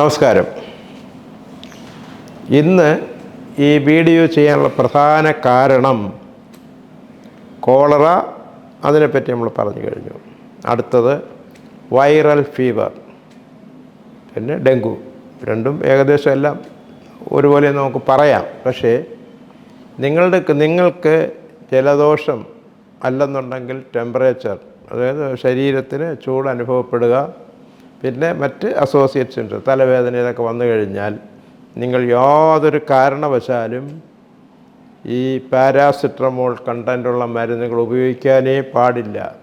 നമസ്കാരം. ഇന്ന് ഈ വീഡിയോ ചെയ്യാനുള്ള പ്രധാന കാരണം കോളറ അതിനെപ്പറ്റി നമ്മൾ പറഞ്ഞു കഴിഞ്ഞു. അടുത്തത് വൈറൽ ഫീവർ പിന്നെ ഡെങ്കു. രണ്ടും ഏകദേശം എല്ലാം ഒരുപോലെ നമുക്ക് പറയാം. പക്ഷേ നിങ്ങളുടെ നിങ്ങൾക്ക് ജലദോഷം അല്ലെന്നുണ്ടെങ്കിൽ ടെമ്പറേച്ചർ അതായത് ശരീരത്തിന് ചൂട് അനുഭവപ്പെടുക പിന്നെ മറ്റ് അസോസിയേറ്റ്സ് തലവേദന ഇതൊക്കെ വന്നു കഴിഞ്ഞാൽ നിങ്ങൾ യാതൊരു കാരണവശാലും ഈ പാരാസിറ്റമോൾ കണ്ടന്റുള്ള മരുന്നുകൾ ഉപയോഗിക്കാനേ പാടില്ല.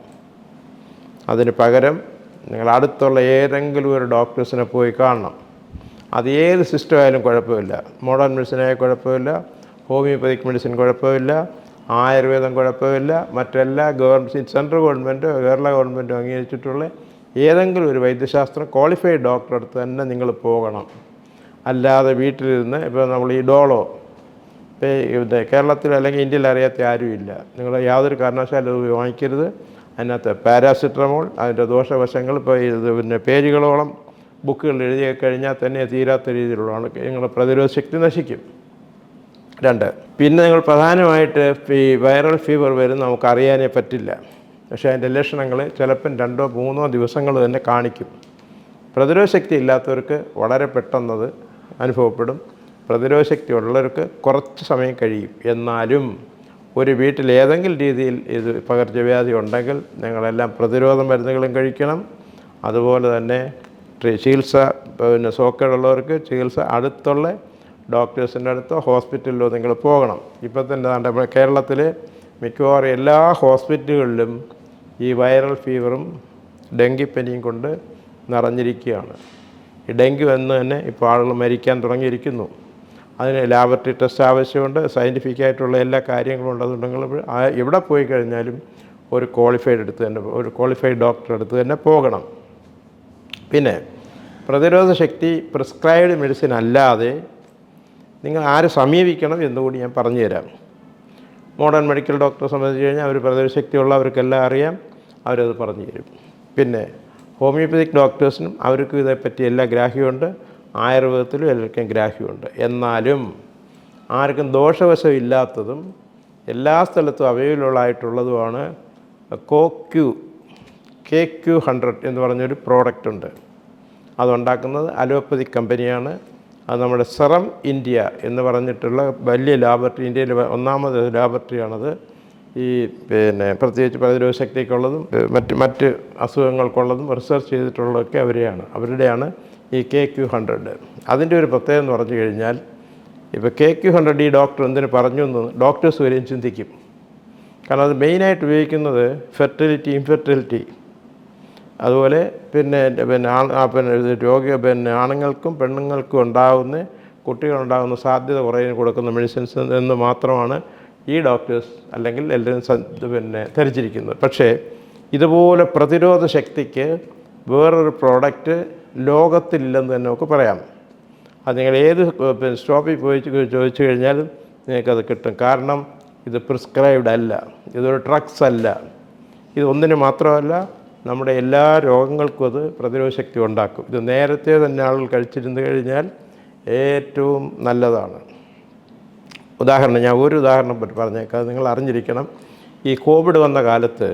അതിന് പകരം നിങ്ങൾ അടുത്തുള്ള ഏതെങ്കിലും ഒരു ഡോക്ടേഴ്സിനെ പോയി കാണണം. അത് ഏത് സിസ്റ്റം ആയാലും കുഴപ്പമില്ല. മോഡേൺ മെഡിസിനായ കുഴപ്പമില്ല. ഹോമിയോപ്പതിക് മെഡിസിൻ കുഴപ്പമില്ല. ആയുർവേദം കുഴപ്പമില്ല. മറ്റെല്ലാ ഗവൺമെന്റ് സെൻട്രൽ ഗവൺമെന്റോ കേരള ഗവൺമെന്റോ അംഗീകരിച്ചിട്ടുള്ള ഏതെങ്കിലും ഒരു വൈദ്യശാസ്ത്രം ക്വാളിഫൈഡ് ഡോക്ടറെ അടുത്ത് തന്നെ നിങ്ങൾ പോകണം. അല്ലാതെ വീട്ടിലിരുന്ന് ഇപ്പോൾ നമ്മൾ ഈ ഡോളോ ഇപ്പോൾ ഇത് കേരളത്തിൽ അല്ലെങ്കിൽ ഇന്ത്യയിൽ അറിയാത്ത ആരുമില്ല നിങ്ങൾ യാതൊരു കാരണവശാലും അത് വാങ്ങിക്കരുത്. അതിനകത്ത് പാരാസിറ്റമോൾ അതിന്റെ ദോഷവശങ്ങൾ ഇപ്പോൾ ഇത് പിന്നെ പേജുകളോളം ബുക്കുകൾ എഴുതി കഴിഞ്ഞാൽ തന്നെ തീരാത്ത രീതിയിലുള്ളതാണ്. നിങ്ങളുടെ പ്രതിരോധ ശക്തി നശിക്കും. രണ്ട് പിന്നെ നിങ്ങൾ പ്രധാനമായിട്ട് ഈ വൈറൽ ഫീവർ വരും നമുക്ക് അറിയാനേ പറ്റില്ല. പക്ഷേ അതിന്റെ ലക്ഷണങ്ങൾ ചിലപ്പം രണ്ടോ മൂന്നോ ദിവസങ്ങൾ തന്നെ കാണിക്കും. പ്രതിരോധ ശക്തി ഇല്ലാത്തവർക്ക് വളരെ പെട്ടെന്നത് അനുഭവപ്പെടും. പ്രതിരോധ ശക്തി ഉള്ളവർക്ക് കുറച്ച് സമയം കഴിയും. എന്നാലും ഒരു വീട്ടിൽ ഏതെങ്കിലും രീതിയിൽ ഇത് പകർച്ചവ്യാധി ഉണ്ടെങ്കിൽ നിങ്ങളെല്ലാം പ്രതിരോധ മരുന്നുകളും കഴിക്കണം. അതുപോലെ തന്നെ ചികിത്സ പിന്നെ സോക്കേടുള്ളവർക്ക് ചികിത്സ അടുത്തുള്ള ഡോക്ടേഴ്സിന്റെ അടുത്തോ ഹോസ്പിറ്റലിലോ നിങ്ങൾ പോകണം. ഇപ്പം തന്നെ കേരളത്തിൽ മിക്കവാറും എല്ലാ ഹോസ്പിറ്റലുകളിലും ഈ വൈറൽ ഫീവറും ഡെങ്കിപ്പനിയും കൊണ്ട് നിറഞ്ഞിരിക്കുകയാണ്. ഈ ഡെങ്കി വന്ന് തന്നെ ഇപ്പോൾ ആളുകൾ മരിക്കാൻ തുടങ്ങിയിരിക്കുന്നു. അതിന് ലാബറട്ടറി ടെസ്റ്റ് ആവശ്യമുണ്ട്. സയന്റിഫിക് ആയിട്ടുള്ള എല്ലാ കാര്യങ്ങളും ഉണ്ട് എവിടെ പോയി കഴിഞ്ഞാലും ഒരു ക്വാളിഫൈഡ് എടുത്ത് തന്നെ ഒരു ക്വാളിഫൈഡ് ഡോക്ടർ അടുത്ത് തന്നെ പോകണം. പിന്നെ പ്രതിരോധ ശക്തി പ്രിസ്ക്രൈബ്ഡ് മെഡിസിൻ അല്ലാതെ നിങ്ങൾ ആരെ സമീപിക്കണം എന്നുകൂടി ഞാൻ പറഞ്ഞു തരാം മോഡേൺ മെഡിക്കൽ ഡോക്ടറെ സംബന്ധിച്ച് കഴിഞ്ഞാൽ അവർ പ്രതിശക്തിയുള്ള ശക്തിയുള്ളവർക്കെല്ലാം അറിയാം അവരത് പറഞ്ഞു തരും. പിന്നെ ഹോമിയോപ്പതിക് ഡോക്ടേഴ്സിനും അവർക്കും ഇതേപ്പറ്റി എല്ലാ ഗ്രാഹ്യമുണ്ട് ആയുർവേദത്തിലും എല്ലാവർക്കും ഗ്രാഹ്യമുണ്ട്. എന്നാലും ആർക്കും ദോഷവശമില്ലാത്തതും എല്ലാ സ്ഥലത്തും available ആയിട്ടുള്ളതുമാണ് co Q K Q hundred എന്ന് പറഞ്ഞൊരു പ്രോഡക്റ്റ് ഉണ്ട് അതുണ്ടാക്കുന്നത് അലോപ്പതി കമ്പനിയാണ്. അത് നമ്മുടെ സെറം ഇന്ത്യ എന്ന് പറഞ്ഞിട്ടുള്ള വലിയ ലാബറട്ടറി ഇന്ത്യയിലെ ഒന്നാമത് ലാബറട്ടറിയാണത്. ഈ പിന്നെ പ്രത്യേകിച്ച് പ്രതിരോധ ശക്തിക്കുള്ളതും മറ്റ് മറ്റ് അസുഖങ്ങൾക്കുള്ളതും റിസർച്ച് ചെയ്തിട്ടുള്ളതൊക്കെ അവരെയാണ്. അവരുടെയാണ് ഈ കെ ക്യു ഹൺഡ്രഡ്. അതിന്റെ ഒരു പ്രത്യേകത എന്ന് പറഞ്ഞു കഴിഞ്ഞാൽ ഇപ്പോൾ കെ ക്യു ഹൺഡ്രഡ് ഈ ഡോക്ടർ എന്തിനു പറഞ്ഞു എന്ന് ഡോക്ടേഴ്സ് വരെയും ചിന്തിക്കും. കാരണം അത് മെയിനായിട്ട് ഉപയോഗിക്കുന്നത് ഫെർട്ടിലിറ്റി ഇൻഫെർട്ടിലിറ്റി. അതുപോലെ പിന്നെ പിന്നെ ആ പിന്നെ രോഗി പിന്നെ ആണുങ്ങൾക്കും പെണ്ണുങ്ങൾക്കും ഉണ്ടാകുന്ന കുട്ടികളുണ്ടാകുന്ന സാധ്യത കുറയാൻ കൊടുക്കുന്ന മെഡിസിൻസ് എന്ന് മാത്രമാണ് ഈ ഡോക്ടേഴ്സ് അല്ലെങ്കിൽ എല്ലാവരും പിന്നെ ധരിച്ചിരിക്കുന്നത്. പക്ഷേ ഇതുപോലെ പ്രതിരോധ ശക്തിക്ക് വേറൊരു പ്രോഡക്റ്റ് ലോകത്തില്ലെന്ന് തന്നെ നമുക്ക് പറയാം. അത് നിങ്ങൾ ഏത് സ്റ്റോപ്പിൽ പോയി ചോദിച്ചു കഴിഞ്ഞാലും നിങ്ങൾക്കത് കിട്ടും. കാരണം ഇത് പ്രിസ്ക്രൈബ്ഡ് അല്ല. ഇതൊരു ഡ്രഗ്സ് അല്ല. ഇത് ഒന്നിന് മാത്രമല്ല നമ്മുടെ എല്ലാ രോഗങ്ങൾക്കും അത് പ്രതിരോധ ശക്തി ഉണ്ടാക്കും. ഇത് നേരത്തെ തന്നെ ആളുകൾ കഴിച്ചിരുന്നു കഴിഞ്ഞാൽ ഏറ്റവും നല്ലതാണ്. ഉദാഹരണം ഞാൻ ഒരു ഉദാഹരണം പറഞ്ഞേക്കാം. നിങ്ങൾ അറിഞ്ഞിരിക്കണം. ഈ കോവിഡ് വന്ന കാലത്ത്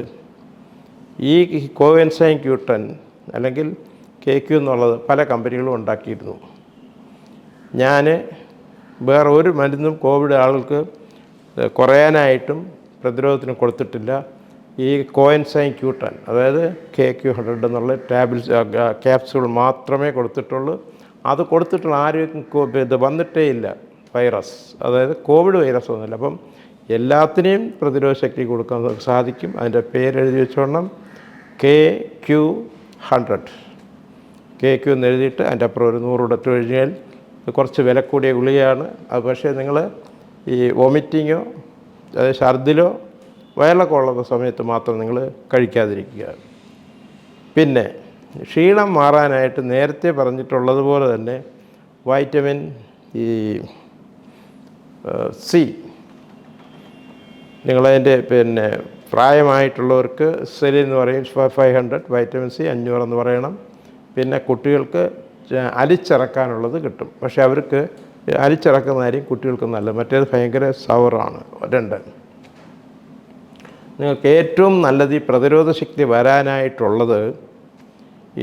ഈ കോവൻസൈൻ ക്യൂട്ടൻ അല്ലെങ്കിൽ കെ ക്യു എന്നുള്ളത് പല കമ്പനികളും ഉണ്ടാക്കിയിരുന്നു. ഞാൻ വേറെ ഒരു മരുന്നും കോവിഡ് ആളുകൾക്ക് കുറയാനായിട്ടും പ്രതിരോധത്തിന് കൊടുത്തിട്ടില്ല. ഈ കോയൻസൈൻ ക്യൂട്ടൻ അതായത് കെ ക്യു ഹൺഡ്രഡ് എന്നുള്ള ടാബ്ലറ്റ്സ് ക്യാപ്സ്യൂൾ മാത്രമേ കൊടുത്തിട്ടുള്ളൂ. അത് കൊടുത്തിട്ടുള്ള ആരും കോ- ഇത് വന്നിട്ടേ ഇല്ല വൈറസ് അതായത് കോവിഡ് വൈറസ് ഒന്നുമില്ല അപ്പം എല്ലാത്തിനെയും പ്രതിരോധ ശക്തി കൊടുക്കാൻ സാധിക്കും. അതിന്റെ പേരെഴുതി വെച്ചോണം. K Q hundred K Q എന്ന് എഴുതിയിട്ട് അതിന്റെ അപ്പുറം ഒരു നൂറ് ഇടത്ത് കഴിഞ്ഞാൽ കുറച്ച് വില കൂടിയ ഗുളികയാണ്. അത് പക്ഷേ നിങ്ങൾ ഈ വോമിറ്റിങ്ങോ അതായത് ഛർദിലോ ഉള്ള സമയത്ത് മാത്രം നിങ്ങൾ കഴിക്കാതിരിക്കുക. പിന്നെ ക്ഷീണം മാറാനായിട്ട് നേരത്തെ പറഞ്ഞിട്ടുള്ളതുപോലെ തന്നെ വൈറ്റമിൻ ഈ സി. നിങ്ങളതിന്റെ പിന്നെ പ്രായമായിട്ടുള്ളവർക്ക് സെലി എന്ന് പറയും ഫൈവ് ഹൺഡ്രഡ് വൈറ്റമിൻ സി അഞ്ഞൂറെന്ന് പറയണം. പിന്നെ കുട്ടികൾക്ക് അലിച്ചിറക്കാനുള്ളത് കിട്ടും. പക്ഷേ അവർക്ക് അലിച്ചിറക്കുന്നതായിരിക്കും കുട്ടികൾക്ക് നല്ലത്. മറ്റേത് ഭയങ്കര സവറാണ് രണ്ട്. നിങ്ങൾക്ക് ഏറ്റവും നല്ലത് ഈ പ്രതിരോധ ശക്തി വരാനായിട്ടുള്ളത്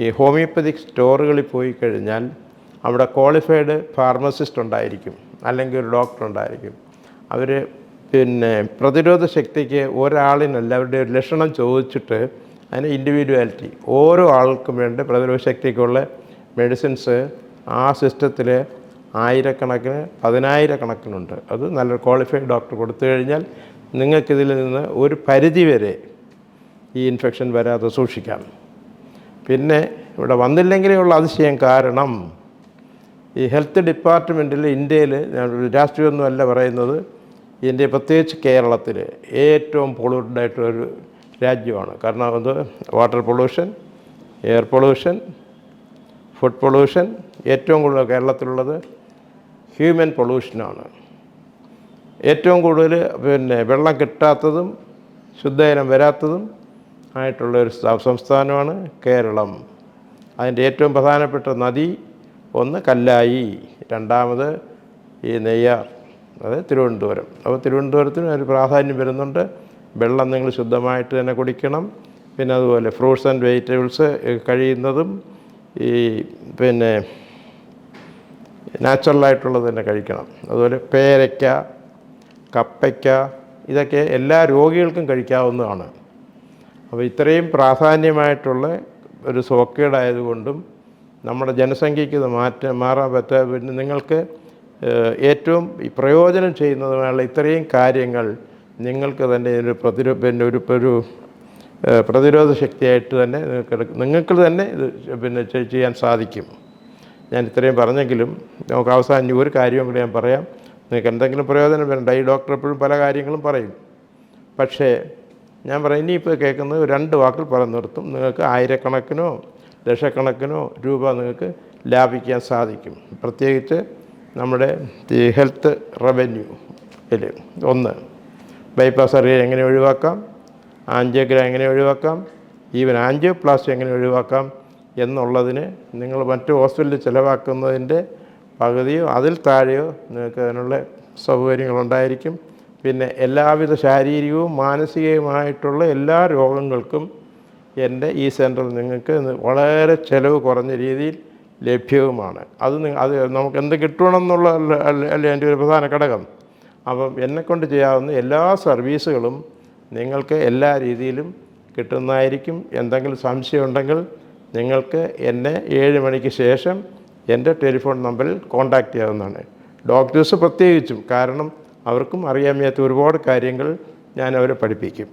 ഈ ഹോമിയോപ്പതിക് സ്റ്റോറുകളിൽ പോയി കഴിഞ്ഞാൽ അവിടെ ക്വാളിഫൈഡ് ഫാർമസിസ്റ്റ് ഉണ്ടായിരിക്കും അല്ലെങ്കിൽ ഒരു ഡോക്ടർ ഉണ്ടായിരിക്കും. അവർ പിന്നെ പ്രതിരോധ ശക്തിക്ക് ഒരാളിനല്ല അവരുടെ ഒരു ലക്ഷണം ചോദിച്ചിട്ട് അതിന് ഇൻഡിവിജ്വാലിറ്റി ഓരോ ആൾക്കും വേണ്ട പ്രതിരോധ ശക്തിക്കുള്ള മെഡിസിൻസ് ആ സിസ്റ്റത്തിൽ ആയിരക്കണക്കിന് പതിനായിരക്കണക്കിനുണ്ട്. അത് നല്ലൊരു ക്വാളിഫൈഡ് ഡോക്ടർ കൊടുത്തു കഴിഞ്ഞാൽ നിങ്ങൾക്കിതിൽ നിന്ന് ഒരു പരിധി വരെ ഈ ഇൻഫെക്ഷൻ വരാതെ സൂക്ഷിക്കാം. പിന്നെ ഇവിടെ വന്നില്ലെങ്കിലേ ഉള്ള അതിശയം. കാരണം ഈ ഹെൽത്ത് ഡിപ്പാർട്ട്മെന്റിൽ ഇന്ത്യയിൽ രാഷ്ട്രീയമൊന്നുമല്ല പറയുന്നത്. ഇന്ത്യ പ്രത്യേകിച്ച് കേരളത്തിൽ ഏറ്റവും പൊള്യൂട്ടഡ് രാജ്യമാണ്. കാരണം അത് water pollution air pollution food pollution ഏറ്റവും കൂടുതൽ കേരളത്തിലുള്ളത് ഹ്യൂമൻ പൊള്യൂഷനാണ്. ഏറ്റവും കൂടുതൽ പിന്നെ വെള്ളം കിട്ടാത്തതും ശുദ്ധജലം വരാത്തതും ആയിട്ടുള്ള ഒരു സംസ്ഥാനമാണ് കേരളം. അതിന്റെ ഏറ്റവും പ്രധാനപ്പെട്ട നദി ഒന്ന് കല്ലായി രണ്ടാമത് ഈ നെയ്യാർ അത് തിരുവനന്തപുരം. അപ്പോൾ തിരുവനന്തപുരത്തിന് ഒരു പ്രാധാന്യം വരുന്നുണ്ട്. വെള്ളം നിങ്ങൾ ശുദ്ധമായിട്ട് തന്നെ കുടിക്കണം. പിന്നെ അതുപോലെ ഫ്രൂട്ട്സ് ആൻഡ് വെജിറ്റബിൾസ് കഴിയുന്നതും ഈ പിന്നെ നാച്ചുറലായിട്ടുള്ളത് തന്നെ കഴിക്കണം. അതുപോലെ പേരയ്ക്ക കപ്പയ്ക്ക ഇതൊക്കെ എല്ലാ രോഗികൾക്കും കഴിക്കാവുന്നതാണ്. അപ്പോൾ ഇത്രയും പ്രാധാന്യമായിട്ടുള്ള ഒരു സോക്കേടായതുകൊണ്ടും നമ്മുടെ ജനസംഖ്യയ്ക്ക് ഇത് മാറ്റം മാറാൻ പറ്റാ പിന്നെ നിങ്ങൾക്ക് ഏറ്റവും പ്രയോജനം ചെയ്യുന്നതുമായുള്ള ഇത്രയും കാര്യങ്ങൾ നിങ്ങൾക്ക് തന്നെ ഒരു പ്രതിരോ പിന്നെ ഒരു ഒരു പ്രതിരോധ ശക്തിയായിട്ട് തന്നെ നിങ്ങൾക്ക് നിങ്ങൾക്ക് തന്നെ ഇത് പിന്നെ ചെയ്യാൻ സാധിക്കും. ഞാൻ ഇത്രയും പറഞ്ഞെങ്കിലും നമുക്ക് അവസാനം ഒരു കാര്യം കൂടി ഞാൻ പറയാം. നിങ്ങൾക്ക് എന്തെങ്കിലും പ്രയോജനം വരണ്ട. ഈ ഡോക്ടർ എപ്പോഴും പല കാര്യങ്ങളും പറയും. പക്ഷേ ഞാൻ പറയും ഇനിയിപ്പോൾ കേൾക്കുന്നത് രണ്ട് വാക്കിൽ പറഞ്ഞു നിർത്തും. നിങ്ങൾക്ക് ആയിരക്കണക്കിനോ ദശക്കണക്കിനോ രൂപ നിങ്ങൾക്ക് ലാഭിക്കാൻ സാധിക്കും. പ്രത്യേകിച്ച് നമ്മുടെ ഈ ഹെൽത്ത് റവന്യൂ ഇതിൽ ഒന്ന് ബൈപ്പാസ് സർജറി എങ്ങനെ ഒഴിവാക്കാം? ആൻജിയോഗ്രാം എങ്ങനെ ഒഴിവാക്കാം? ഈവൻ ആൻജിയോപ്ലാസ്റ്റി എങ്ങനെ ഒഴിവാക്കാം? എന്നുള്ളതിന് നിങ്ങൾ മറ്റു ഹോസ്പിറ്റലിൽ ചിലവാക്കുന്നതിന്റെ പകുതിയോ അതിൽ താഴെയോ നിങ്ങൾക്ക് അതിനുള്ള സൗകര്യങ്ങളുണ്ടായിരിക്കും. പിന്നെ എല്ലാവിധ ശാരീരികവും മാനസികവുമായിട്ടുള്ള എല്ലാ രോഗങ്ങൾക്കും എന്റെ ഈ സെന്ററിൽ നിങ്ങൾക്ക് വളരെ ചിലവ് കുറഞ്ഞ രീതിയിൽ ലഭ്യവുമാണ്. അത് അത് നമുക്ക് എന്ത് കിട്ടണമെന്നുള്ള അല്ലേ എന്റെ ഒരു പ്രധാന ഘടകം. അപ്പം എന്നെക്കൊണ്ട് ചെയ്യാവുന്ന എല്ലാ സർവീസുകളും നിങ്ങൾക്ക് എല്ലാ രീതിയിലും കിട്ടുന്നതായിരിക്കും. എന്തെങ്കിലും സംശയമുണ്ടെങ്കിൽ നിങ്ങൾക്ക് എന്നെ ഏഴ് മണിക്ക് ശേഷം എന്റെ ടെലിഫോൺ നമ്പറിൽ കോൺടാക്റ്റ് ചെയ്യാവുന്നതാണ്. ഡോക്ടേഴ്സ് പ്രത്യേകിച്ചും കാരണം അവർക്കും അറിയാൻ വയ്യാത്ത ഒരുപാട് കാര്യങ്ങൾ ഞാൻ അവരെ പഠിപ്പിക്കും.